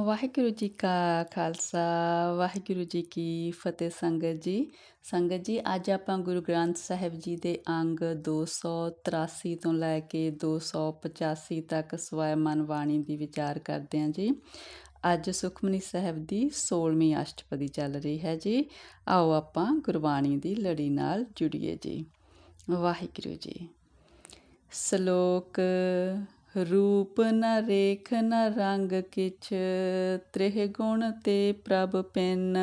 ਵਾਹਿਗੁਰੂ ਜੀ ਕਾ ਖਾਲਸਾ, ਵਾਹਿਗੁਰੂ ਜੀ ਕੀ ਫਤਿਹ ਸੰਗਤ ਜੀ। ਸੰਗਤ ਜੀ, ਅੱਜ ਆਪਾਂ ਗੁਰੂ ਗ੍ਰੰਥ ਸਾਹਿਬ ਜੀ ਦੇ ਅੰਗ 283 ਤੋਂ ਲੈ ਕੇ 285 ਤੱਕ ਸਵੈ ਮਨ ਬਾਣੀ ਦੀ ਵਿਚਾਰ ਕਰਦੇ ਹਾਂ ਜੀ। ਅੱਜ ਸੁਖਮਨੀ ਸਾਹਿਬ ਦੀ 16ਵੀਂ ਅਸ਼ਟਪਦੀ ਚੱਲ ਰਹੀ ਹੈ ਜੀ। ਆਓ ਆਪਾਂ ਗੁਰਬਾਣੀ ਦੀ ਲੜੀ ਨਾਲ ਜੁੜੀਏ ਜੀ। ਵਾਹਿਗੁਰੂ ਜੀ। ਸ਼ਲੋਕ ਰੂਪ ਨ ਰੇਖ ਨ ਰੰਗ ਕਿਛ, ਤ੍ਰਿਹ ਗੁਣ ਤੇ ਪ੍ਰਭ ਪਿੰਨ।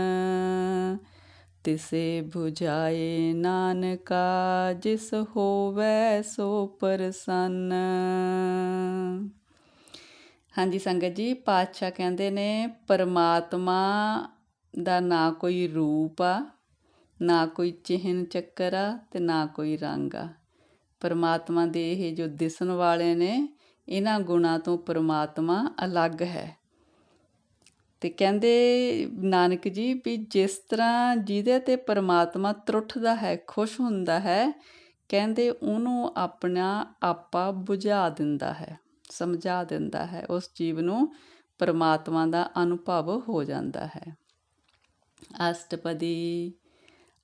ਤਿਸੇ 부ਝਾਏ ਨਾਨਕਾ, ਜਿਸ ਹੋਵੈ ਸੋ ਪਰਸੰਨ। ਹਾਂਜੀ, ਸੰਗਤ ਜੀ, ਪਾਤਸ਼ਾਹ ਕਹਿੰਦੇ ਨੇ, ਪਰਮਾਤਮਾ ਦਾ ਨਾ ਕੋਈ ਰੂਪ ਆ, ਨਾ ਕੋਈ ਚਿਹਨ ਚੱਕਰ ਆ ਤੇ ਨਾ ਕੋਈ ਰੰਗ ਆ। ਪਰਮਾਤਮਾ ਦੇ ਇਹ ਜੋ ਦਿਸਣ ਵਾਲੇ ਨੇ ਇਹਨਾਂ ਗੁਣਾਂ ਤੋਂ ਪਰਮਾਤਮਾ ਅਲੱਗ ਹੈ। ਤੇ ਕਹਿੰਦੇ ਨਾਨਕ ਜੀ ਵੀ ਜਿਸ ਤਰ੍ਹਾਂ ਜਿਹਦੇ ਤੇ ਪਰਮਾਤਮਾ ਤਰੁੱਠਦਾ ਹੈ, ਖੁਸ਼ ਹੁੰਦਾ ਹੈ, ਕਹਿੰਦੇ ਉਹਨੂੰ ਆਪਣਾ ਆਪਾ ਬੁਝਾ ਦਿੰਦਾ ਹੈ, ਸਮਝਾ ਦਿੰਦਾ ਹੈ, ਉਸ ਜੀਵ ਨੂੰ ਪਰਮਾਤਮਾ ਦਾ ਅਨੁਭਵ ਹੋ ਜਾਂਦਾ ਹੈ। ਅਸ਼ਟਪਦੀ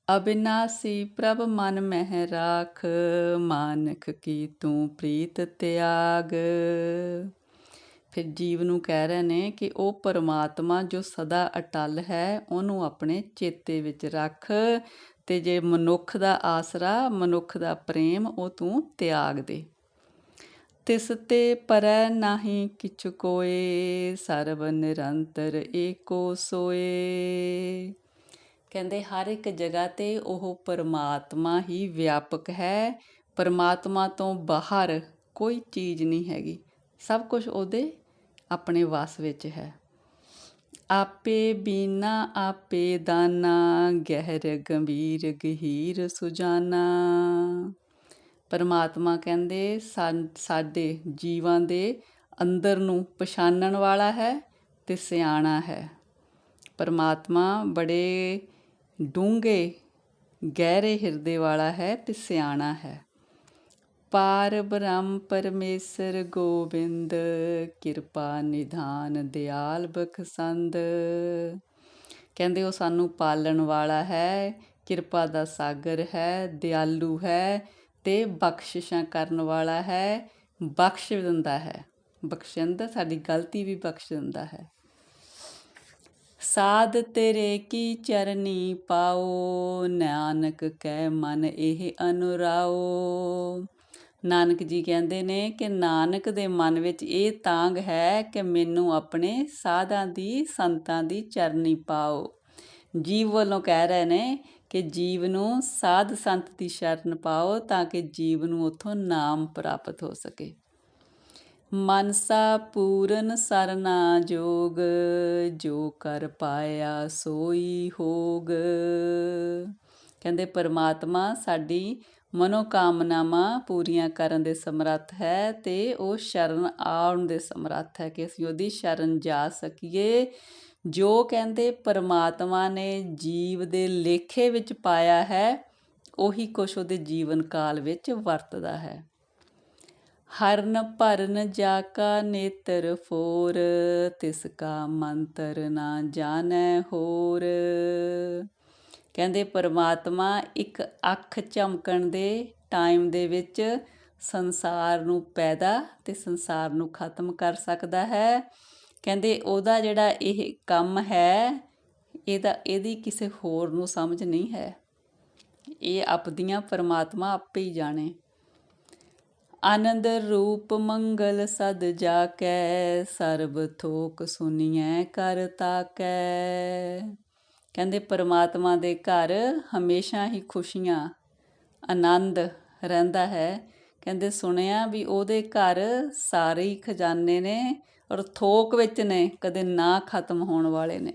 ਅਬਿਨਾਸੀ ਪ੍ਰਭ ਮਨ ਮਹਿ ਰਾਖ, ਮਾਨਕ ਕੀ ਤੂੰ ਪ੍ਰੀਤ ਤਿਆਗ। ਫਿਰ ਜੀਵ ਨੂੰ ਕਹਿ ਰਹੇ ਨੇ ਕਿ ਉਹ ਪਰਮਾਤਮਾ ਜੋ ਸਦਾ ਅਟਲ ਹੈ, ਉਹਨੂੰ ਆਪਣੇ ਚੇਤੇ ਵਿੱਚ ਰੱਖ ਤੇ ਜੇ ਮਨੁੱਖ ਦਾ ਆਸਰਾ, ਮਨੁੱਖ ਦਾ ਪ੍ਰੇਮ, ਉਹ ਤੂੰ ਤਿਆਗ ਦੇ। ਤਿਸ ਤੇ ਪਰੈ ਨਾਹੀ ਕਿਛ ਕੋਏ, ਸਰਬ ਨਿਰੰਤਰ ਏਕੋ ਸੋਏ। ਕਹਿੰਦੇ ਹਰ ਇੱਕ ਜਗ੍ਹਾ ਤੇ ਉਹ ਪਰਮਾਤਮਾ ਹੀ ਵਿਆਪਕ ਹੈ। ਪਰਮਾਤਮਾ ਤੋਂ ਬਾਹਰ ਕੋਈ ਚੀਜ਼ ਨਹੀਂ ਹੈਗੀ। ਸਭ ਕੁਝ ਉਹਦੇ ਆਪਣੇ ਵਾਸ ਵਿੱਚ ਹੈ। ਆਪੇ ਬੀਨਾ, ਆਪੇ ਦਾਨਾ, ਗਹਿਰ, ਗੰਭੀਰ, ਗਹੀਰ ਸੁਜਾਨਾ। ਪਰਮਾਤਮਾ ਕਹਿੰਦੇ ਸਾਡੇ ਜੀਵਾਂ ਦੇ ਅੰਦਰ ਨੂੰ ਪਛਾਣਨ ਵਾਲਾ ਹੈ ਤੇ ਸਿਆਣਾ ਹੈ। ਪਰਮਾਤਮਾ ਬੜੇ ਡੂੰਘੇ, ਗਹਿਰੇ ਹਿਰਦੇ ਵਾਲਾ ਹੈ ਤੇ ਸਿਆਣਾ ਹੈ। ਪਾਰ ਬ੍ਰਹਮ ਪਰਮੇਸ਼ਰ ਗੋਬਿੰਦ, ਕਿਰਪਾ ਨਿਧਾਨ ਦਿਆਲ ਬਖਸੰਦ। ਕਹਿੰਦੇ ਉਹ ਸਾਨੂੰ ਪਾਲਣ ਵਾਲਾ ਹੈ, ਕਿਰਪਾ ਦਾ ਸਾਗਰ ਹੈ, ਦਿਆਲੂ ਹੈ ਤੇ ਬਖਸ਼ਿਸ਼ਾਂ ਕਰਨ ਵਾਲਾ ਹੈ, ਬਖਸ਼ ਦਿੰਦਾ ਹੈ। ਬਖਸ਼ਿੰਦਾ, ਸਾਡੀ ਗਲਤੀ ਵੀ ਬਖਸ਼ ਦਿੰਦਾ ਹੈ। ਸਾਧ ਤੇਰੇ ਕੀ ਚਰਨੀ ਪਾਓ, ਨਾਨਕ ਕਹਿ ਮਨ ਇਹ ਅਨੁਰਾਓ। ਨਾਨਕ ਜੀ ਕਹਿੰਦੇ ਨੇ ਕਿ ਨਾਨਕ ਦੇ ਮਨ ਵਿੱਚ ਇਹ ਤਾਂਗ ਹੈ ਕਿ ਮੈਨੂੰ ਆਪਣੇ ਸਾਧਾਂ ਦੀ, ਸੰਤਾਂ ਦੀ ਚਰਨੀ ਪਾਓ। ਜੀਵ ਵੱਲੋਂ ਕਹਿ ਰਹੇ ਨੇ ਕਿ ਜੀਵ ਨੂੰ ਸਾਧ ਸੰਤ ਦੀ ਸ਼ਰਨ ਪਾਓ ਤਾਂ ਕਿ ਜੀਵ ਨੂੰ ਉਥੋਂ ਨਾਮ ਪ੍ਰਾਪਤ ਹੋ ਸਕੇ। ਮਨਸਾ ਪੂਰਨ ਸਰਨਾ ਜੋਗ ਜੋ ਕਰ ਪਾਇਆ ਸੋਈ ਹੋਗ। ਕਹਿੰਦੇ, ਪਰਮਾਤਮਾ ਸਾਡੀ ਮਨੋਕਾਮਨਾਵਾਂ ਪੂਰੀਆਂ ਕਰਨ ਦੇ ਸਮਰੱਥ ਹੈ ਤੇ ਉਹ ਸ਼ਰਨ ਆਉਣ ਦੇ ਸਮਰੱਥ ਹੈ ਕਿ ਅਸੀਂ ਉਹਦੀ ਸ਼ਰਨ ਜਾ ਸਕੀਏ। ਜੋ ਕਹਿੰਦੇ, ਪਰਮਾਤਮਾ ਨੇ ਜੀਵ ਦੇ ਲੇਖੇ ਵਿੱਚ ਪਾਇਆ ਹੈ, ਉਹੀ ਕੁਛ ਉਹਦੇ ਜੀਵਨ ਕਾਲ ਵਿੱਚ ਵਰਤਦਾ ਹੈ। ਹਰਨ ਭਰਨ ਜਾ ਕਾ ਨੇਤਰ ਫੋਰ, ਤਿਸ ਕਾ ਮੰਤਰ ਨਾ ਜਾਣੈ ਹੋਰ। ਕਹਿੰਦੇ ਪਰਮਾਤਮਾ ਇੱਕ ਅੱਖ ਚਮਕਣ ਦੇ ਟਾਈਮ ਦੇ ਵਿੱਚ ਸੰਸਾਰ ਨੂੰ ਪੈਦਾ ਤੇ ਸੰਸਾਰ ਨੂੰ ਖਤਮ ਕਰ ਸਕਦਾ ਹੈ। ਕਹਿੰਦੇ ਉਹਦਾ ਜਿਹੜਾ ਇਹ ਕੰਮ ਹੈ, ਇਹਦਾ, ਇਹਦੀ ਕਿਸੇ ਹੋਰ ਨੂੰ ਸਮਝ ਨਹੀਂ ਹੈ। ਇਹ ਆਪਦੀਆਂ ਪਰਮਾਤਮਾ ਆਪੇ ਹੀ ਜਾਣੇ। ਆਨੰਦ ਰੂਪ ਮੰਗਲ ਸਦ ਜਾ ਕੈ ਸਰਬ ਥੋਕ ਸੁਨੀਐ ਕਰ ਤਾਕੈ। ਕਹਿੰਦੇ ਪਰਮਾਤਮਾ ਦੇ ਘਰ ਹਮੇਸ਼ਾ ਹੀ ਖੁਸ਼ੀਆਂ, ਆਨੰਦ ਰਹਿੰਦਾ ਹੈ। ਕਹਿੰਦੇ ਸੁਣਿਆ ਵੀ ਉਹਦੇ ਘਰ ਸਾਰੇ ਹੀ ਖਜ਼ਾਨੇ ਨੇ ਔਰ ਥੋਕ ਵਿੱਚ ਨੇ, ਕਦੇ ਨਾ ਖਤਮ ਹੋਣ ਵਾਲੇ ਨੇ।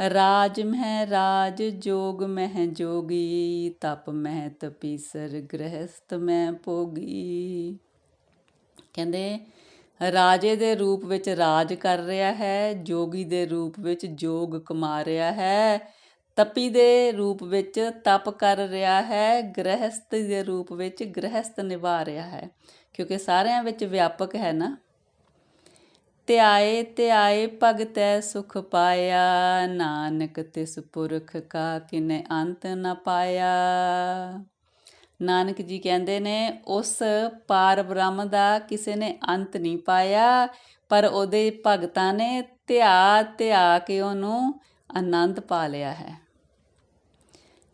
ਰਾਜ ਮਹਿ ਰਾਜ, ਜੋਗ ਮਹਿ ਜੋਗੀ, ਤਪ ਮਹਿ ਤਪੀਸਰ ਗ੍ਰਹਸਤ ਮੈਂ ਭੋਗੀ। ਕਹਿੰਦੇ, ਰਾਜੇ ਦੇ ਰੂਪ ਵਿੱਚ ਰਾਜ ਕਰ ਰਿਹਾ ਹੈ, ਜੋਗੀ ਦੇ ਰੂਪ ਵਿੱਚ ਜੋਗ ਕਮਾ ਰਿਹਾ ਹੈ, ਤਪੀ ਦੇ ਰੂਪ ਵਿੱਚ ਤਪ ਕਰ ਰਿਹਾ ਹੈ ਗ੍ਰਹਸਤ ਦੇ ਰੂਪ ਵਿੱਚ ਗ੍ਰਹਸਤ ਨਿਭਾ ਰਿਹਾ ਹੈ। ਕਿਉਂਕਿ ਸਾਰਿਆਂ ਵਿੱਚ ਵਿਆਪਕ ਹੈ ਨਾ। ਧਿਆਏ ਧਿਆਏ ਭਗਤੈ ਸੁਖ ਪਾਇਆ। ਨਾਨਕ ਤਿਸ ਪੁਰਖ ਕਾ ਕਿਨੇ ਅੰਤ ਨ ਪਾਇਆ। ਨਾਨਕ ਜੀ ਕਹਿੰਦੇ ਨੇ, ਉਸ ਪਾਰ ਬ੍ਰਹਮ ਦਾ ਕਿਸੇ ਨੇ ਅੰਤ ਨਹੀਂ ਪਾਇਆ, ਪਰ ਉਹਦੇ ਭਗਤਾਂ ਨੇ ਧਿਆ ਧਿਆ ਕੇ ਉਹਨੂੰ ਆਨੰਦ ਪਾ ਲਿਆ ਹੈ।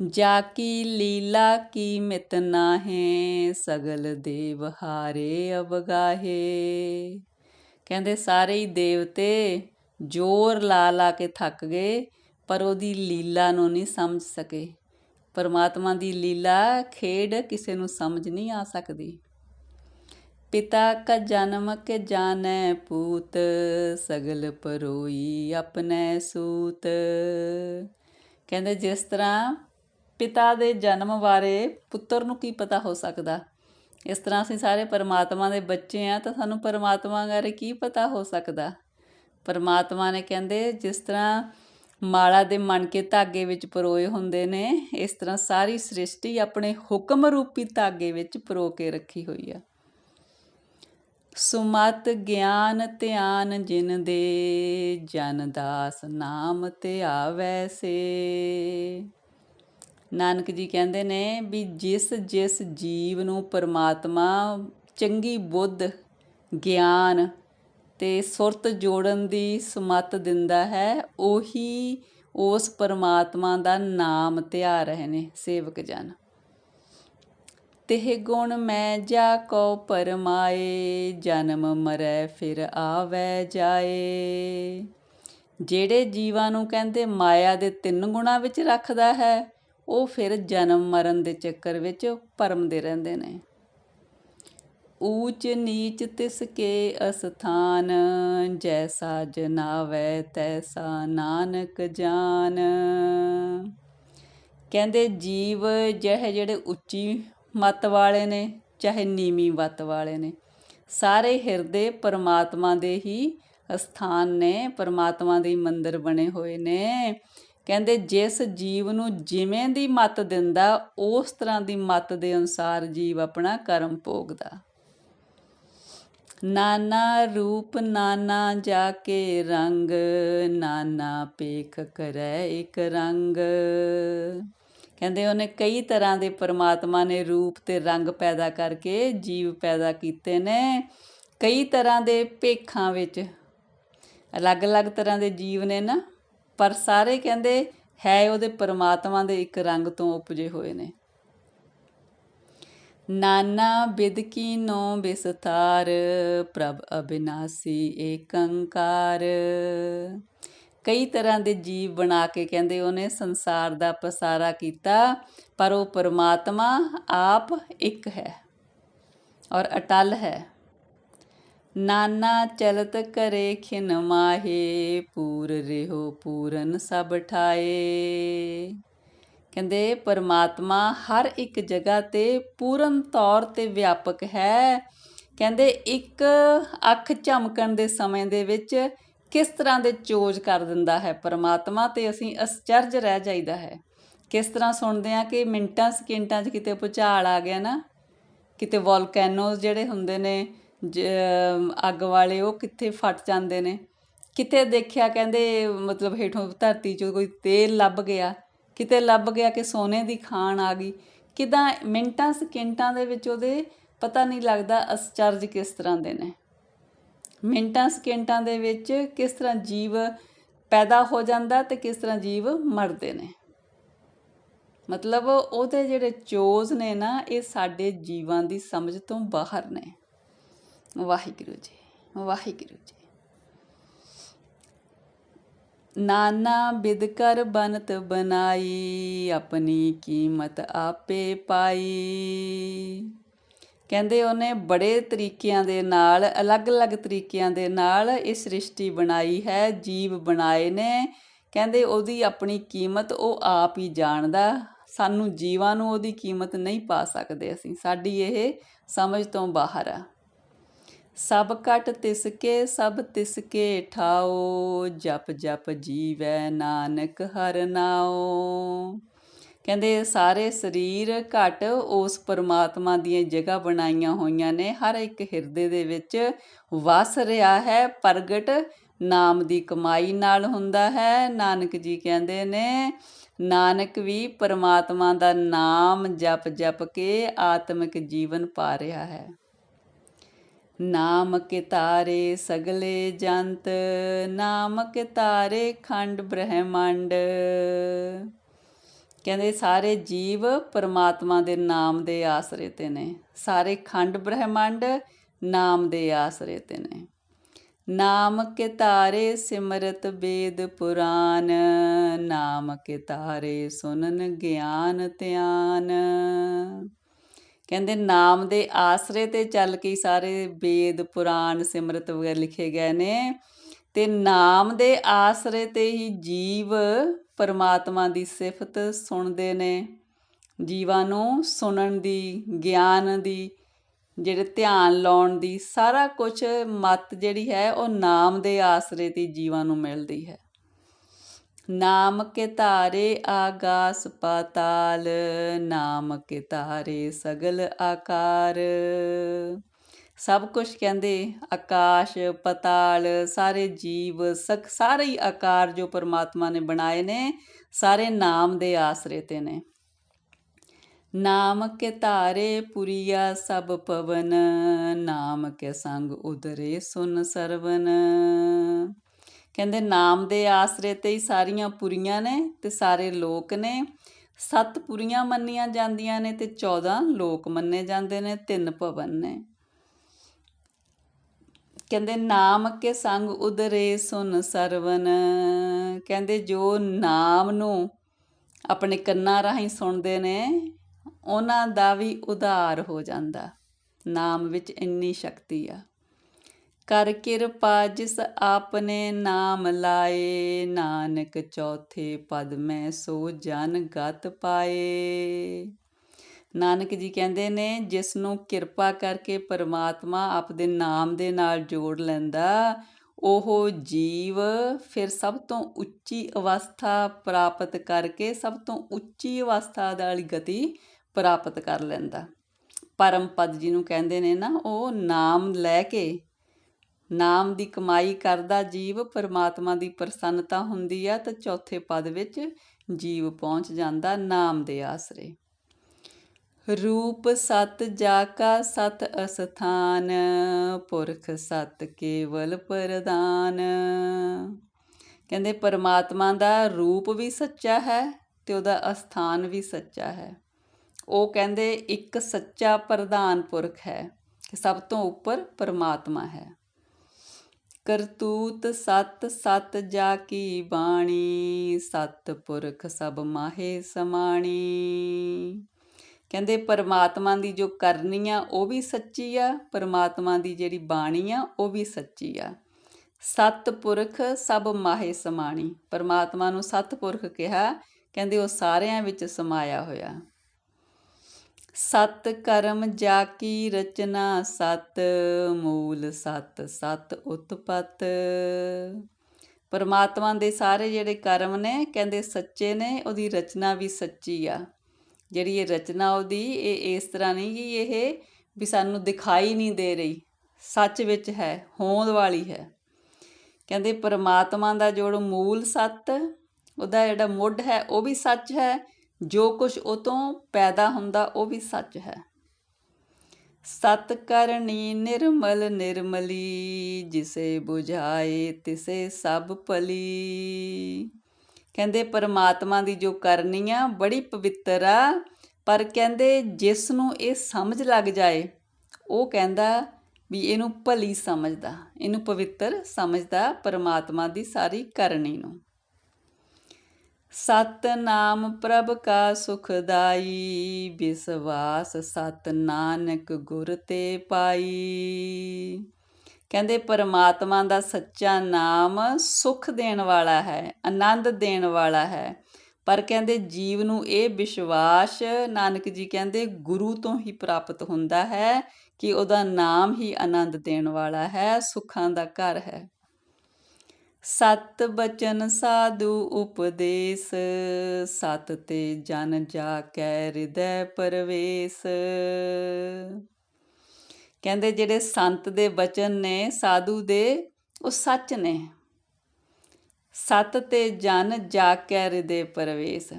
ਜਾ ਕੀ ਲੀਲਾ ਕੀ ਮਿਤ ਨਾਹੇ, ਸਗਲ ਦੇਵ ਹਾਰੇ ਅਬਗਾਹੇ ਕਹਿੰਦੇ ਸਾਰੇ ਹੀ ਦੇਵਤੇ ਜ਼ੋਰ ਲਾ ਲਾ ਕੇ ਥੱਕ ਗਏ, ਪਰ ਉਹਦੀ ਲੀਲਾ ਨੂੰ ਨਹੀਂ ਸਮਝ ਸਕੇ। ਪਰਮਾਤਮਾ ਦੀ ਲੀਲਾ ਖੇਡ ਕਿਸੇ ਨੂੰ ਸਮਝ ਨਹੀਂ ਆ ਸਕਦੀ। ਪਿਤਾ ਕਾ ਜਨਮ ਕੇ ਜਾਣੈ ਪੂਤ, ਸਗਲ ਪਰੋਈ ਆਪਣੇ ਸੂਤ। ਕਹਿੰਦੇ ਜਿਸ ਤਰ੍ਹਾਂ ਪਿਤਾ ਦੇ ਜਨਮ ਬਾਰੇ ਪੁੱਤਰ ਨੂੰ ਕੀ ਪਤਾ ਹੋ ਸਕਦਾ? ਇਸ ਤਰ੍ਹਾਂ ਅਸੀਂ ਸਾਰੇ ਪਰਮਾਤਮਾ ਦੇ ਬੱਚੇ ਆ ਤਾਂ ਸਾਨੂੰ ਪਰਮਾਤਮਾ ਬਾਰੇ ਕੀ ਪਤਾ ਹੋ ਸਕਦਾ? ਪਰਮਾਤਮਾ ਨੇ ਕਹਿੰਦੇ, ਜਿਸ ਤਰ੍ਹਾਂ ਮਾਲਾ ਦੇ ਮਣ ਕੇ ਧਾਗੇ ਵਿੱਚ ਪਰੋਏ ਹੁੰਦੇ ਨੇ, ਇਸ ਤਰ੍ਹਾਂ ਸਾਰੀ ਸ੍ਰਿਸ਼ਟੀ ਆਪਣੇ ਹੁਕਮ ਰੂਪੀ ਧਾਗੇ ਵਿੱਚ ਪਰੋ ਕੇ ਰੱਖੀ ਹੋਈ ਆ। ਸੁਮਤ ਗਿਆਨ ਧਿਆਨ ਜਿਨ ਦੇ, ਜਨ ਦਾਸ ਨਾਮ ਤੇ ਆਵੈ ਸੇ। ਨਾਨਕ ਜੀ ਕਹਿੰਦੇ ਨੇ ਵੀ ਜਿਸ ਜਿਸ ਜੀਵ ਨੂੰ ਪਰਮਾਤਮਾ ਚੰਗੀ ਬੁੱਧ, ਗਿਆਨ ਤੇ ਸੁਰਤ ਜੋੜਨ ਦੀ ਸਮਤ ਦਿੰਦਾ ਹੈ, ਉਹੀ ਉਸ ਪਰਮਾਤਮਾ ਦਾ ਨਾਮ ਧਿਆ ਰਹੇ ਨੇ ਸੇਵਕ ਜਨ। ਤਿਹ ਗੁਣ ਮੈਂ ਜਾ ਕੋ ਪਰਮਾਏ, ਜਨਮ ਮਰੈ ਫਿਰ ਆਵੈ ਜਾਏ। ਜਿਹੜੇ ਜੀਵਾਂ ਨੂੰ ਕਹਿੰਦੇ ਮਾਇਆ ਦੇ ਤਿੰਨ ਗੁਣਾ ਵਿੱਚ ਰੱਖਦਾ ਹੈ ਉਹ ਫਿਰ ਜਨਮ ਮਰਨ ਦੇ ਚੱਕਰ ਵਿੱਚ ਪਰਮਦੇ ਰਹਿੰਦੇ ਨੇ। ਊਚ ਨੀਚ ਤਿਸ ਕੇ ਅਸਥਾਨ, ਜੈਸਾ ਜਨਾਵੈ ਤੈਸਾ ਨਾਨਕ ਜਾਨ। ਕਹਿੰਦੇ ਜੀਵ ਜਿਹੇ ਜਿਹੜੇ ਉੱਚੀ ਮਤ ਵਾਲੇ ਨੇ, ਚਾਹੇ ਨੀਵੀਂ ਮਤ ਵਾਲੇ ਨੇ, ਸਾਰੇ ਹਿਰਦੇ ਪਰਮਾਤਮਾ ਦੇ ਹੀ ਸਥਾਨ ਨੇ, ਪਰਮਾਤਮਾ ਦੇ ਮੰਦਰ ਬਣੇ ਹੋਏ ਨੇ। ਕਹਿੰਦੇ ਜਿਸ ਜੀਵ ਨੂੰ ਜਿਵੇਂ ਦੀ ਮਤ ਦਿੰਦਾ, ਉਸ ਤਰ੍ਹਾਂ ਦੀ ਮਤ ਦੇ ਅਨੁਸਾਰ ਜੀਵ ਆਪਣਾ ਕਰਮ ਭੋਗਦਾ। ਨਾਨਾ ਰੂਪ ਨਾਨਾ ਜਾ ਕੇ ਰੰਗ, ਨਾਨਾ ਪੇਖ ਕਰੈ ਇੱਕ ਰੰਗ। ਕਹਿੰਦੇ ਉਹਨੇ ਕਈ ਤਰ੍ਹਾਂ ਦੇ ਪਰਮਾਤਮਾ ਨੇ ਰੂਪ ਤੇ ਰੰਗ ਪੈਦਾ ਕਰਕੇ ਜੀਵ ਪੈਦਾ ਕੀਤੇ ਨੇ। ਕਈ ਤਰ੍ਹਾਂ ਦੇ ਭੇਖਾਂ ਵਿੱਚ ਅਲੱਗ-ਅਲੱਗ ਤਰ੍ਹਾਂ ਦੇ ਜੀਵ ਨੇ ਨਾ। ਪਰ ਸਾਰੇ ਕਹਿੰਦੇ ਹੈ ਉਹਦੇ ਪਰਮਾਤਮਾ ਦੇ ਇੱਕ ਰੰਗ ਤੋਂ ਉਪਜੇ ਹੋਏ ਨੇ। ਨਾਨਾ ਬਿਦਕੀ ਨੋ ਬਿਸਤਾਰ, ਪ੍ਰਭ ਅਬਿਨਾਸੀ ਏਕੰਕਾਰ ਕਈ ਤਰ੍ਹਾਂ ਦੇ ਜੀਵ ਬਣਾ ਕੇ ਕਹਿੰਦੇ ਉਹਨੇ ਸੰਸਾਰ ਦਾ ਪਸਾਰਾ ਕੀਤਾ, ਪਰ ਉਹ ਪਰਮਾਤਮਾ ਆਪ ਇੱਕ ਹੈ ਔਰ ਅਟਲ ਹੈ। ਨਾਨਾ ਚਲਤ ਕਰੇ ਖਿਨ ਮਾਹੇ, ਪੂਰ ਰਿਹੋ ਪੂਰਨ ਸਭ ਠਾਏ ਕਹਿੰਦੇ, ਪਰਮਾਤਮਾ ਹਰ ਇੱਕ ਜਗ੍ਹਾ ਤੇ ਪੂਰਨ ਤੌਰ ਤੇ ਵਿਆਪਕ ਹੈ। ਕਹਿੰਦੇ, ਇੱਕ ਅੱਖ ਝਮਕਣ ਦੇ ਸਮੇਂ ਦੇ ਵਿੱਚ ਕਿਸ ਤਰ੍ਹਾਂ ਦੇ ਚੋਜ ਕਰ ਦਿੰਦਾ ਹੈ ਪਰਮਾਤਮਾ ਤੇ ਅਸੀਂ ਅਸਚਰਜ ਰਹਿ ਜਾਈਦਾ ਹੈ। ਕਿਸ ਤਰ੍ਹਾਂ ਸੁਣਦੇ ਆ ਕਿ ਮਿੰਟਾਂ ਸਕਿੰਟਾਂ 'ਚ ਕਿਤੇ ਭੁਚਾਲ ਆ ਗਿਆ ਨਾ, ਕਿਤੇ ਵੋਲਕੈਨੋਸ ਜਿਹੜੇ ਹੁੰਦੇ ਨੇ ਅੱਗ ਵਾਲੇ ਉਹ ਕਿੱਥੇ ਫਟ ਜਾਂਦੇ ਨੇ। ਕਿਤੇ ਦੇਖਿਆ ਕਹਿੰਦੇ ਮਤਲਬ ਹੇਠੋਂ ਧਰਤੀ 'ਚੋਂ ਕੋਈ ਤੇਲ ਲੱਭ ਗਿਆ। ਕਿਤੇ ਲੱਭ ਗਿਆ ਕਿ ਸੋਨੇ ਦੀ ਖਾਣ ਆ ਗਈ। ਕਿਦਾਂ ਮਿੰਟਾਂ, ਸਕਿੰਟਾਂ ਦੇ ਵਿੱਚ ਉਹਦੇ ਪਤਾ ਨਹੀਂ ਲੱਗਦਾ ਅਸਚਰਜ ਕਿਸ ਤਰ੍ਹਾਂ ਦੇ ਨੇ। ਮਿੰਟਾਂ, ਸਕਿੰਟਾਂ ਦੇ ਵਿੱਚ ਕਿਸ ਤਰ੍ਹਾਂ ਜੀਵ ਪੈਦਾ ਹੋ ਜਾਂਦਾ ਤੇ ਕਿਸ ਤਰ੍ਹਾਂ ਜੀਵ ਮਰਦੇ ਨੇ। ਮਤਲਬ ਉਹਦੇ ਜਿਹੜੇ ਚੋਜ਼ ਨੇ ਨਾ, ਇਹ ਸਾਡੇ ਜੀਵਾਂ ਦੀ ਸਮਝ ਤੋਂ ਬਾਹਰ ਨੇ। ਵਾਹਿਗੁਰੂ ਜੀ ਵਾਹਿਗੁਰੂ ਜੀ। ਨਾਨਾ ਬਿਦ ਕਰ ਬਨਤ ਬਨਾਈ ਆਪਣੀ ਕੀਮਤ ਆਪੇ ਪਾਈ। ਕਹਿੰਦੇ ਉਹਨੇ ਬੜੇ ਤਰੀਕਿਆਂ ਦੇ ਨਾਲ, ਅਲੱਗ-ਅਲੱਗ ਤਰੀਕਿਆਂ ਦੇ ਨਾਲ ਇਹ ਸ੍ਰਿਸ਼ਟੀ ਬਣਾਈ ਹੈ, ਜੀਵ ਬਣਾਏ ਨੇ। ਕਹਿੰਦੇ ਉਹਦੀ ਆਪਣੀ ਕੀਮਤ ਉਹ ਆਪ ਹੀ ਜਾਣਦਾ। ਸਾਨੂੰ ਜੀਵਾਂ ਨੂੰ ਉਹਦੀ ਕੀਮਤ ਨਹੀਂ ਪਾ ਸਕਦੇ ਅਸੀਂ, ਸਾਡੀ ਇਹ ਸਮਝ ਤੋਂ ਬਾਹਰ ਆ। ਸਭ ਕਟ ਤਿਸ ਕੇ, ਸਭ ਤਿਸ ਕੇ ਠਾਓ, ਜਪ ਜਪ ਜੀਵੈ ਨਾਨਕ ਹਰ ਨਾਉ ਕਹਿੰਦੇ ਸਾਰੇ ਸਰੀਰ ਘਟ ਉਸ ਪਰਮਾਤਮਾ ਦੀਆਂ ਜਗ੍ਹਾ ਬਣਾਈਆਂ ਹੋਈਆਂ ਨੇ, ਹਰ ਇੱਕ ਹਿਰਦੇ ਦੇ ਵਿੱਚ ਵਸ ਰਿਹਾ ਹੈ, ਪ੍ਰਗਟ ਨਾਮ ਦੀ ਕਮਾਈ ਨਾਲ ਹੁੰਦਾ ਹੈ। ਨਾਨਕ ਜੀ ਕਹਿੰਦੇ ਨੇ, ਨਾਨਕ ਵੀ ਪਰਮਾਤਮਾ ਦਾ ਨਾਮ ਜਪ ਜਪ ਕੇ ਆਤਮਿਕ ਜੀਵਨ ਪਾ ਰਿਹਾ ਹੈ। ਨਾਮ ਕੇ ਤਾਰੇ ਸਗਲੇ ਜੰਤ ਨਾਮ ਕੇ ਤਾਰੇ ਖੰਡ ਬ੍ਰਹਮੰਡ। ਕਹਿੰਦੇ ਸਾਰੇ ਜੀਵ ਪਰਮਾਤਮਾ ਦੇ ਨਾਮ ਦੇ ਆਸਰੇ ਤੇ ਨੇ। ਸਾਰੇ ਖੰਡ ਬ੍ਰਹਮੰਡ ਨਾਮ ਦੇ ਆਸਰੇ ਤੇ ਨੇ। ਨਾਮ ਕੇ ਤਾਰੇ ਸਿਮਰਤ ਵੇਦ ਪੁਰਾਨ ਨਾਮ ਕੇ ਤਾਰੇ ਸੁਨਨ ਗਿਆਨ ਧਿਆਨ। ਕਹਿੰਦੇ ਨਾਮ ਦੇ ਆਸਰੇ ਤੇ ਚੱਲ ਕੇ ਸਾਰੇ ਵੇਦ, ਪੁਰਾਣ, ਸਿਮਰਤ ਵਗੈਰਾ ਲਿਖੇ ਗਏ ਨੇ ਤੇ ਨਾਮ ਦੇ ਆਸਰੇ ਤੇ ਹੀ ਜੀਵ ਪਰਮਾਤਮਾ ਦੀ ਸਿਫਤ ਸੁਣਦੇ ਨੇ। ਜੀਵਾਂ ਨੂੰ ਸੁਣਨ ਦੀ, ਗਿਆਨ ਦੀ, ਜਿਹੜੇ ਧਿਆਨ ਲਾਉਣ ਦੀ ਸਾਰਾ ਕੁਝ ਮਤ ਜਿਹੜੀ ਹੈ ਉਹ ਨਾਮ ਦੇ ਆਸਰੇ ਤੇ ਜੀਵਾਂ ਨੂੰ ਮਿਲਦੀ ਹੈ। ਨਾਮ ਕੇ ਤਾਰੇ ਆਗਾਸ ਪਾਤਾਲ ਨਾਮ ਕੇ ਤਾਰੇ ਸਗਲ ਆਕਾਰ। ਸਭ ਕੁਝ ਕਹਿੰਦੇ, ਆਕਾਸ਼, ਪਤਾਲ, ਸਾਰੇ ਜੀਵ ਸਕ ਸਾਰੇ ਹੀ ਆਕਾਰ ਜੋ ਪਰਮਾਤਮਾ ਨੇ ਬਣਾਏ ਨੇ, ਸਾਰੇ ਨਾਮ ਦੇ ਆਸਰੇ ਤੇ ਨੇ। ਨਾਮ ਕੇ ਤਾਰੇ ਪੁਰੀਆ ਸਭ ਪਵਨ ਨਾਮ ਕੇ ਸੰਗ ਉਦਰੇ ਸੁਨ ਸਰਵਨ। ਕਹਿੰਦੇ ਨਾਮ ਦੇ ਆਸਰੇ ਤੇ ਹੀ ਸਾਰੀਆਂ ਪੁਰੀਆਂ ਨੇ ਤੇ ਸਾਰੇ ਲੋਕ ਨੇ। ਸੱਤ ਪੁਰੀਆਂ ਮੰਨੀਆਂ ਜਾਂਦੀਆਂ ਨੇ ਤੇ 14 ਲੋਕ ਮੰਨੇ ਜਾਂਦੇ ਨੇ, ਤਿੰਨ ਭਵਨ ਨੇ। ਕਹਿੰਦੇ ਨਾਮ ਕੇ ਸੰਗ ਉਦਰੇ ਸੁਨ ਸਰਵਨ। ਕਹਿੰਦੇ ਜੋ ਨਾਮ ਨੂੰ ਆਪਣੇ ਕੰਨਾਂ ਰਾਹੀਂ ਸੁਣਦੇ ਨੇ, ਉਹਨਾਂ ਦਾ ਵੀ ਉਧਾਰ ਹੋ ਜਾਂਦਾ। ਨਾਮ ਵਿੱਚ ਇੰਨੀ ਸ਼ਕਤੀ ਆ। ਕਰ ਕਿਰਪਾ ਜਿਸ ਆਪਨੇ ਨਾਮ ਲਾਏ, ਨਾਨਕ ਚੌਥੇ ਪਦ ਮੈਂ ਸੋ ਜਨ ਗਤ ਪਾਏ। ਨਾਨਕ ਜੀ ਕਹਿੰਦੇ ਨੇ ਜਿਸ ਨੂੰ ਕਿਰਪਾ ਕਰਕੇ ਪਰਮਾਤਮਾ ਆਪਦੇ ਨਾਮ ਦੇ ਨਾਲ ਜੋੜ ਲੈਂਦਾ, ਉਹ ਜੀਵ ਫਿਰ ਸਭ ਤੋਂ ਉੱਚੀ ਅਵਸਥਾ ਪ੍ਰਾਪਤ ਕਰਕੇ ਸਭ ਤੋਂ ਉੱਚੀ ਅਵਸਥਾ ਵਾਲੀ ਗਤੀ ਪ੍ਰਾਪਤ ਕਰ ਲੈਂਦਾ। ਪਰਮ ਪਦ ਜਿਹਨੂੰ ਕਹਿੰਦੇ ਨੇ ਨਾ, ਉਹ ਨਾਮ ਲੈ ਕੇ ਨਾਮ ਦੀ ਕਮਾਈ ਕਰਦਾ ਜੀਵ ਪਰਮਾਤਮਾ ਦੀ ਪ੍ਰਸੰਨਤਾ ਹੁੰਦੀ ਆ ਤਾਂ ਚੌਥੇ ਪਦ ਵਿੱਚ ਜੀਵ ਪਹੁੰਚ ਜਾਂਦਾ ਨਾਮ ਦੇ ਆਸਰੇ। ਰੂਪ ਸਤ ਜਾ ਕਾ ਸਤ ਅਸਥਾਨ, ਪੁਰਖ ਸਤ ਕੇਵਲ ਪ੍ਰਦਾਨ ਕਹਿੰਦੇ ਪਰਮਾਤਮਾ ਦਾ ਰੂਪ ਵੀ ਸੱਚਾ ਹੈ ਤੇ ਉਹਦਾ ਅਸਥਾਨ ਵੀ ਸੱਚਾ ਹੈ। ਉਹ ਕਹਿੰਦੇ ਇੱਕ ਸੱਚਾ ਪ੍ਰਧਾਨ ਪੁਰਖ ਹੈ ਕਿ ਸਭ ਤੋਂ ਉੱਪਰ ਪਰਮਾਤਮਾ ਹੈ। ਕਰਤੂਤ ਸਤ ਸਤ ਜਾ ਕੀ ਬਾਣੀ, ਸਤ ਪੁਰਖ ਸਭ ਮਾਹੇ ਸਮਾਣੀ। ਕਹਿੰਦੇ ਪਰਮਾਤਮਾ ਦੀ ਜੋ ਕਰਨੀ ਆ, ਉਹ ਵੀ ਸੱਚੀ ਆ, ਪਰਮਾਤਮਾ ਦੀ ਜਿਹੜੀ ਬਾਣੀ ਆ, ਉਹ ਵੀ ਸੱਚੀ ਆ। ਸਤ ਪੁਰਖ ਸਭ ਮਾਹੇ ਸਮਾਣੀ। ਪਰਮਾਤਮਾ ਨੂੰ ਸਤ ਪੁਰਖ ਕਿਹਾ, ਕਹਿੰਦੇ ਉਹ ਸਾਰਿਆਂ ਵਿੱਚ ਸਮਾਇਆ ਹੋਇਆ। ਸਤ ਕਰਮ ਜਾ ਕੀ ਰਚਨਾ ਸਤ, ਮੂਲ ਸਤ ਸਤ ਉਤਪਤ। ਪਰਮਾਤਮਾ ਦੇ ਸਾਰੇ ਜਿਹੜੇ ਕਰਮ ਨੇ, ਕਹਿੰਦੇ ਸੱਚੇ ਨੇ, ਉਹਦੀ ਰਚਨਾ ਵੀ ਸੱਚੀ ਆ। ਜਿਹੜੀ ਇਹ ਰਚਨਾ ਉਹਦੀ, ਇਹ ਇਸ ਤਰ੍ਹਾਂ ਨਹੀਂ ਕਿ ਇਹ ਵੀ ਸਾਨੂੰ ਦਿਖਾਈ ਨਹੀਂ ਦੇ ਰਹੀ। ਸੱਚ ਵਿੱਚ ਹੈ, ਹੋਂਦ ਵਾਲੀ ਹੈ। ਕਹਿੰਦੇ ਪਰਮਾਤਮਾ ਦਾ ਜੋੜ ਮੂਲ ਸੱਤ, ਉਹਦਾ ਜਿਹੜਾ ਮੁੱਢ ਹੈ, ਉਹ ਵੀ ਸੱਚ ਹੈ ਜੋ ਕੁਛ ਉਹ ਤੋਂ ਪੈਦਾ ਹੁੰਦਾ, ਉਹ ਵੀ ਸੱਚ ਹੈ। ਸਤ ਕਰਨੀ ਨਿਰਮਲ ਨਿਰਮਲੀ, ਜਿਸੇ 부ਝਾਏ ਤਿਸੇ ਸਭ ਭਲੀ। ਕਹਿੰਦੇ ਪਰਮਾਤਮਾ ਦੀ ਜੋ ਕਰਨੀ ਆ, ਬੜੀ ਪਵਿੱਤਰ ਆ, ਪਰ ਕਹਿੰਦੇ ਜਿਸ ਨੂੰ ਇਹ ਸਮਝ ਲੱਗ ਜਾਏ, ਉਹ ਕਹਿੰਦਾ ਵੀ ਇਹਨੂੰ ਭਲੀ ਸਮਝਦਾ, ਇਹਨੂੰ ਪਵਿੱਤਰ ਸਮਝਦਾ ਪਰਮਾਤਮਾ ਦੀ ਸਾਰੀ ਕਰਨੀ ਨੂੰ। ਸਤਨਾਮ ਪ੍ਰਭ ਕਾ ਸੁਖਦਾਈ ਵਿਸਵਾਸ ਸਤ ਨਾਨਕ ਗੁਰ ਤੇ ਪਾਈ। ਕਹਿੰਦੇ ਪਰਮਾਤਮਾ ਦਾ ਸੱਚਾ ਨਾਮ ਸੁਖ ਦੇਣ ਵਾਲਾ ਹੈ, ਆਨੰਦ ਦੇਣ ਵਾਲਾ ਹੈ। ਪਰ ਕਹਿੰਦੇ ਜੀਵ ਨੂੰ ਇਹ ਵਿਸ਼ਵਾਸ, ਨਾਨਕ ਜੀ ਕਹਿੰਦੇ ਗੁਰੂ ਤੋਂ ਹੀ ਪ੍ਰਾਪਤ ਹੁੰਦਾ ਹੈ ਕਿ ਉਹਦਾ ਨਾਮ ਹੀ ਆਨੰਦ ਦੇਣ ਵਾਲਾ ਹੈ, ਸੁੱਖਾਂ ਦਾ ਘਰ ਹੈ। ਸਤ ਬਚਨ ਸਾਧੂ ਉਪਦੇਸ, ਸਤ ਤੇ ਜਨ ਜਾ ਕੈ ਹਿਰਦੈ ਪਰਵੇਸ। ਕਹਿੰਦੇ ਜਿਹੜੇ ਸੰਤ ਦੇ ਬਚਨ ਨੇ, ਸਾਧੂ ਦੇ, ਉਹ ਸੱਚ ਨੇ। ਸਤ ਤੇ ਜਨ ਜਾ ਕੈ ਹਿਰਦੇ ਪਰਵੇਸ।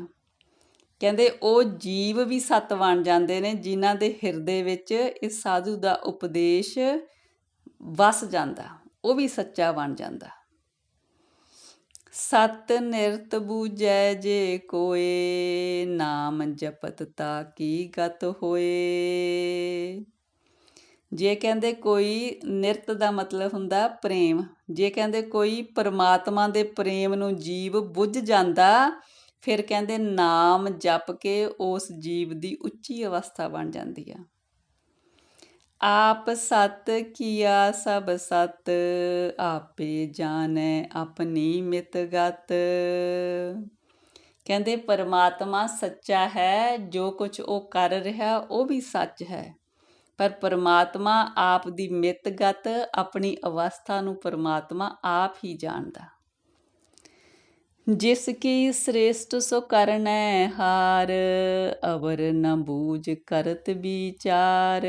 ਕਹਿੰਦੇ ਉਹ ਜੀਵ ਵੀ ਸਤ ਬਣ ਜਾਂਦੇ ਨੇ, ਜਿਨ੍ਹਾਂ ਦੇ ਹਿਰਦੇ ਵਿੱਚ ਇਸ ਸਾਧੂ ਦਾ ਉਪਦੇਸ਼ ਵਸ ਜਾਂਦਾ, ਉਹ ਵੀ ਸੱਚਾ ਬਣ ਜਾਂਦਾ। ਸਤ ਨਿਰਤ ਬੂਜੈ ਜੇ ਕੋਏ, ਨਾਮ ਜਪਤ ਤਾ ਕੀ ਗਤ ਹੋਏ। ਜੇ ਕਹਿੰਦੇ ਕੋਈ ਨਿਰਤ ਦਾ ਮਤਲਬ ਹੁੰਦਾ ਪ੍ਰੇਮ, ਜੇ ਕਹਿੰਦੇ ਕੋਈ ਪਰਮਾਤਮਾ ਦੇ ਪ੍ਰੇਮ ਨੂੰ ਜੀਵ ਬੁੱਝ ਜਾਂਦਾ, ਫਿਰ ਕਹਿੰਦੇ ਨਾਮ ਜਪ ਕੇ ਉਸ ਜੀਵ ਦੀ ਉੱਚੀ ਅਵਸਥਾ ਬਣ ਜਾਂਦੀ ਆ। ਆਪ ਸਤ ਕੀਆ ਸਭ ਸਤ, ਆਪੇ ਜਾਣੈ ਆਪਣੀ ਮਿਤ ਗਤ। ਕਹਿੰਦੇ, ਪਰਮਾਤਮਾ ਸੱਚਾ ਹੈ, ਜੋ ਕੁਝ ਉਹ ਕਰ ਰਿਹਾ, ਉਹ ਵੀ ਸੱਚ ਹੈ। ਪਰ ਪਰਮਾਤਮਾ ਆਪ ਦੀ ਮਿਤਗਤ ਆਪਣੀ ਅਵਸਥਾ ਨੂੰ ਪਰਮਾਤਮਾ ਆਪ ਹੀ ਜਾਣਦਾ। ਜਿਸ ਕੀ ਸ੍ਰੇਸ਼ਟ ਸੋ ਕਰਨੈ ਹਾਰ, ਅਵਰ ਨ ਬੂਝ ਕਰਤ ਵਿਚਾਰ।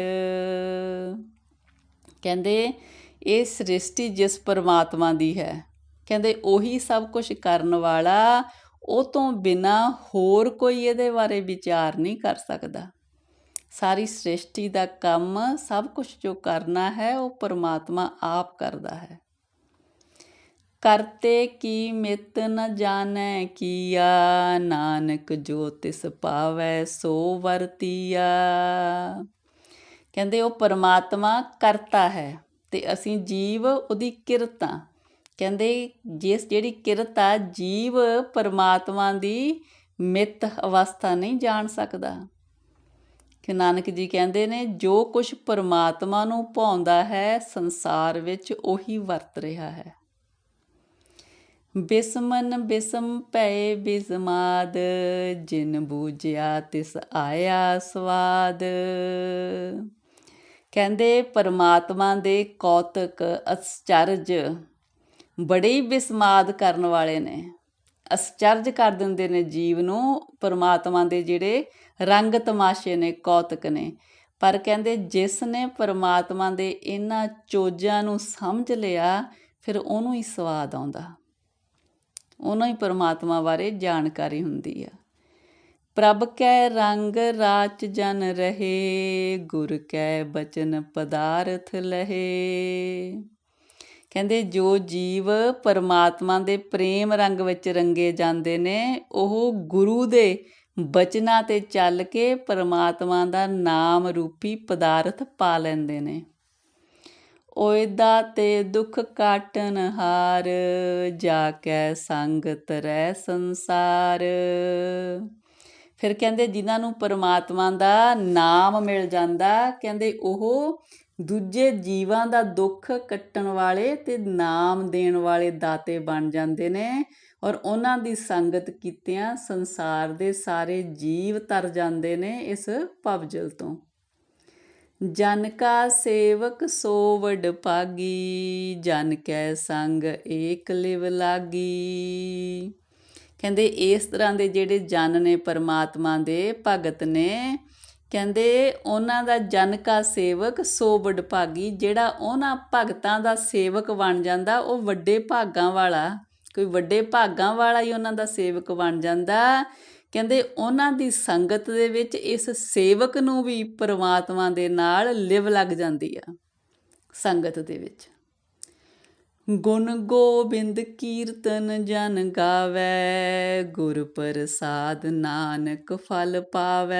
ਕਹਿੰਦੇ, ਇਹ ਸ੍ਰਿਸ਼ਟੀ ਜਿਸ ਪਰਮਾਤਮਾ ਦੀ ਹੈ। ਕਹਿੰਦੇ, ਉਹੀ ਸਭ ਕੁਝ ਕਰਨ ਵਾਲਾ, ਉਹ ਤੋਂ ਬਿਨਾ ਹੋਰ ਕੋਈ ਇਹਦੇ ਬਾਰੇ ਵਿਚਾਰ ਨਹੀਂ ਕਰ ਸਕਦਾ। ਸਾਰੀ ਸ੍ਰਿਸ਼ਟੀ ਦਾ ਕੰਮ ਸਭ ਕੁਝ ਜੋ ਕਰਨਾ ਹੈ, ਉਹ ਪਰਮਾਤਮਾ ਆਪ ਕਰਦਾ ਹੈ। ਕਰਤੇ ਕੀ ਮਿਤ ਨ ਜਾਣੈ ਕੀਆ? ਨਾਨਕ ਜੋ ਤਿਸ ਪਾਵੈ ਸੋ ਵਰਤੀਆ। ਕਹਿੰਦੇ ਉਹ ਪਰਮਾਤਮਾ ਕਰਤਾ ਹੈ ਤੇ ਅਸੀਂ ਜੀਵ ਉਹਦੀ ਕਿਰਤਾਂ ਕਹਿੰਦੇ ਜਿਸ ਜਿਹੜੀ ਕਿਰਤਾ ਜੀਵ ਪਰਮਾਤਮਾ ਦੀ ਮਿਤ ਅਵਸਥਾ ਨਹੀਂ ਜਾਣ ਸਕਦਾ। ਕਿ ਨਾਨਕ ਜੀ ਕਹਿੰਦੇ ਨੇ, ਜੋ ਕੁਝ ਪਰਮਾਤਮਾ ਨੂੰ ਭਾਉਂਦਾ ਹੈ, ਸੰਸਾਰ ਵਿੱਚ ਉਹੀ ਵਰਤ ਰਿਹਾ ਹੈ। ਬਿਸਮਨ ਬਿਸਮ ਪਏ ਬਿਸਮਾਦ, ਜਿਨ ਬੂਝਿਆ ਤਿਸ ਆਇਆ ਸਵਾਦ। ਕਹਿੰਦੇ, ਪਰਮਾਤਮਾ ਦੇ ਕੌਤਕ ਅਸਚਰਜ ਬੜੇ ਹੀ ਬਿਸਮਾਦ ਕਰਨ ਵਾਲੇ ਨੇ। ਅਸਚਰਜ ਕਰ ਦਿੰਦੇ ਨੇ ਜੀਵ ਨੂੰ, ਪਰਮਾਤਮਾ ਦੇ ਜਿਹੜੇ ਰੰਗ ਤਮਾਸ਼ੇ ਨੇ, ਕੌਤਕ ਨੇ। ਪਰ ਕਹਿੰਦੇ, ਜਿਸ ਨੇ ਪਰਮਾਤਮਾ ਦੇ ਇਹਨਾਂ ਚੋਜਾਂ ਨੂੰ ਸਮਝ ਲਿਆ, ਫਿਰ ਉਹਨੂੰ ਹੀ ਸਵਾਦ ਆਉਂਦਾ। ਉਹਨਾਂ ਹੀ ਪਰਮਾਤਮਾ ਬਾਰੇ ਜਾਣਕਾਰੀ ਹੁੰਦੀ ਆ। ਪ੍ਰਭ ਕੈ ਰੰਗ ਰਾਚ ਜਨ ਰਹੇ, ਗੁਰ ਕੈ ਬਚਨ ਪਦਾਰਥ ਲਹੇ। ਕਹਿੰਦੇ ਜੋ ਜੀਵ ਪਰਮਾਤਮਾ ਦੇ ਪ੍ਰੇਮ ਰੰਗ ਵਿੱਚ ਰੰਗੇ ਜਾਂਦੇ ਨੇ, ਉਹ ਗੁਰੂ ਦੇ ਬਚਨਾਂ ਤੇ ਚੱਲ ਕੇ ਪਰਮਾਤਮਾ ਦਾ ਨਾਮ ਰੂਪੀ ਪਦਾਰਥ ਪਾ ਲੈਂਦੇ ਨੇ। ਓਇਦਾ ਤੇ ਦੁੱਖ ਕਾਟਨ ਹਾਰ, ਜਾ ਕੈ ਸੰਗਤ ਰਹਿ ਸੰਸਾਰ। ਫਿਰ ਕਹਿੰਦੇ ਜਿਨ੍ਹਾਂ ਨੂੰ ਪਰਮਾਤਮਾ ਦਾ ਨਾਮ ਮਿਲ ਜਾਂਦਾ, ਕਹਿੰਦੇ ਉਹ ਦੂਜੇ ਜੀਵਾਂ ਦਾ ਦੁੱਖ ਕੱਟਣ ਵਾਲੇ ਤੇ ਨਾਮ ਦੇਣ ਵਾਲੇ ਦਾਤੇ ਬਣ ਜਾਂਦੇ ਨੇ ਔਰ ਉਹਨਾਂ ਦੀ ਸੰਗਤ ਕੀਤਿਆਂ ਸੰਸਾਰ ਦੇ ਸਾਰੇ ਜੀਵ ਤਰ ਜਾਂਦੇ ਨੇ ਇਸ ਭਵਜਲ ਤੋਂ। ਜਨ ਕਾ ਸੇਵਕ ਸੋ ਵਡ ਪਾਗੀ ਜਨ ਕੈ ਸੰਗ ਏਕ ਲਿਵ ਲਾਗੀ। ਕਹਿੰਦੇ ਇਸ ਤਰ੍ਹਾਂ ਦੇ ਜਿਹੜੇ ਜਨ ਨੇ ਪਰਮਾਤਮਾ ਦੇ ਭਗਤ ਨੇ, ਕਹਿੰਦੇ ਉਹਨਾਂ ਦਾ ਜਨ ਕਾ ਸੇਵਕ ਸੋ ਵਡ ਭਾਗੀ, ਜਿਹੜਾ ਉਹਨਾਂ ਭਗਤਾਂ ਦਾ ਸੇਵਕ ਬਣ ਜਾਂਦਾ, ਉਹ ਵੱਡੇ ਭਾਗਾਂ ਵਾਲਾ, ਕੋਈ ਵੱਡੇ ਭਾਗਾਂ ਵਾਲਾ ਹੀ ਉਹਨਾਂ ਦਾ ਸੇਵਕ ਬਣ ਜਾਂਦਾ। ਕਹਿੰਦੇ ਉਹਨਾਂ ਦੀ ਸੰਗਤ ਦੇ ਵਿੱਚ ਇਸ ਸੇਵਕ ਨੂੰ ਵੀ ਪਰਮਾਤਮਾ ਦੇ ਨਾਲ ਲਿਵ ਲੱਗ ਜਾਂਦੀ ਆ, ਸੰਗਤ ਦੇ ਵਿੱਚ। ਗੁਣ ਗੋਬਿੰਦ ਕੀਰਤਨ ਜਨ ਗਾਵੇ, ਗੁਰ ਪ੍ਰਸਾਦ ਨਾਨਕ ਫਲ ਪਾਵੇ।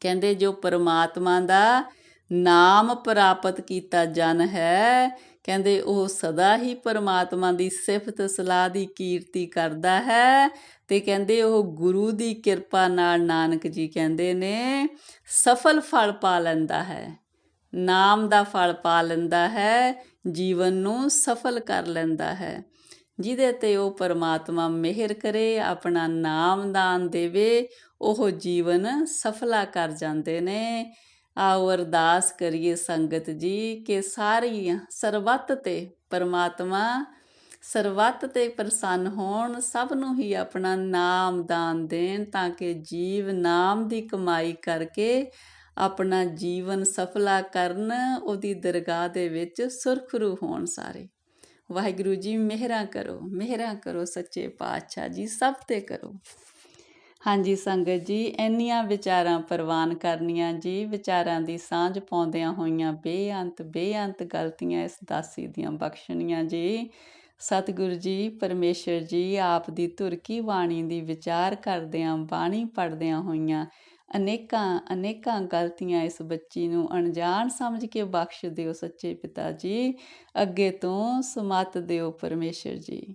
ਕਹਿੰਦੇ ਜੋ ਪਰਮਾਤਮਾ ਦਾ ਨਾਮ ਪ੍ਰਾਪਤ ਕੀਤਾ ਜਨ ਹੈ ਕਹਿੰਦੇ ਉਹ ਸਦਾ ਹੀ ਪਰਮਾਤਮਾ ਦੀ ਸਿਫਤ, ਸਲਾਹ ਦੀ ਕੀਰਤੀ ਕਰਦਾ ਹੈ ਤੇ ਕਹਿੰਦੇ ਉਹ ਗੁਰੂ ਦੀ ਕਿਰਪਾ ਨਾਲ ਨਾਨਕ ਜੀ ਕਹਿੰਦੇ ਨੇ, ਸਫਲ ਫਲ ਪਾ ਲੈਂਦਾ ਹੈ, ਨਾਮ ਦਾ ਫਲ ਪਾ ਲੈਂਦਾ ਹੈ, ਜੀਵਨ ਨੂੰ ਸਫਲ ਕਰ ਲੈਂਦਾ ਹੈ। ਜਿਹਦੇ ਤੇ ਉਹ ਪਰਮਾਤਮਾ ਮਿਹਰ ਕਰੇ, ਆਪਣਾ ਨਾਮ ਦਾਨ ਦੇਵੇ, ਉਹ ਜੀਵਨ ਸਫਲਾ ਕਰ ਜਾਂਦੇ ਨੇ। ਆਓ ਅਰਦਾਸ ਕਰੀਏ ਸੰਗਤ ਜੀ ਕਿ ਸਾਰੀਆਂ ਸਰਬੱਤ ਤੇ ਪਰਮਾਤਮਾ, ਸਰਬੱਤ ਤੇ ਪ੍ਰਸੰਨ ਹੋਣ, ਸਭ ਨੂੰ ਹੀ ਆਪਣਾ ਨਾਮ ਦਾਨ ਦੇਣ ਤਾਂ ਕਿ ਜੀਵ ਨਾਮ ਦੀ ਕਮਾਈ ਕਰਕੇ ਆਪਣਾ ਜੀਵਨ ਸਫਲਾ ਕਰਨ, ਉਹਦੀ ਦਰਗਾਹ ਦੇ ਵਿੱਚ ਸੁਰਖਰੂ ਹੋਣ ਸਾਰੇ। ਵਾਹਿਗੁਰੂ ਜੀ, ਮਿਹਰਾਂ ਕਰੋ ਮਿਹਰਾਂ ਕਰੋ ਸੱਚੇ ਪਾਤਸ਼ਾਹ ਜੀ, ਸਭ ਤੇ ਕਰੋ। ਹਾਂਜੀ ਸੰਗਤ ਜੀ, ਇੰਨੀਆਂ ਵਿਚਾਰਾਂ ਪ੍ਰਵਾਨ ਕਰਨੀਆਂ ਜੀ, ਵਿਚਾਰਾਂ ਦੀ ਸਾਂਝ ਪਾਉਂਦਿਆਂ ਹੋਈਆਂ ਬੇਅੰਤ ਬੇਅੰਤ ਗਲਤੀਆਂ ਇਸ ਦਾਸੀ ਦੀਆਂ ਬਖਸ਼ਣੀਆਂ ਜੀ। ਸਤਿਗੁਰੂ ਜੀ, ਪਰਮੇਸ਼ਰ ਜੀ, ਆਪ ਦੀ ਤੁਰਕੀ ਬਾਣੀ ਦੀ ਵਿਚਾਰ ਕਰਦਿਆਂ, ਬਾਣੀ ਪੜਦਿਆਂ ਹੋਈਆਂ ਅਨੇਕਾਂ ਅਨੇਕਾਂ ਗਲਤੀਆਂ ਇਸ ਬੱਚੀ ਨੂੰ ਅਣਜਾਣ ਸਮਝ ਕੇ ਬਖਸ਼ ਦਿਓ ਸੱਚੇ ਪਿਤਾ ਜੀ। ਅੱਗੇ ਤੋਂ ਸਮਤ ਦਿਓ ਪਰਮੇਸ਼ਰ ਜੀ।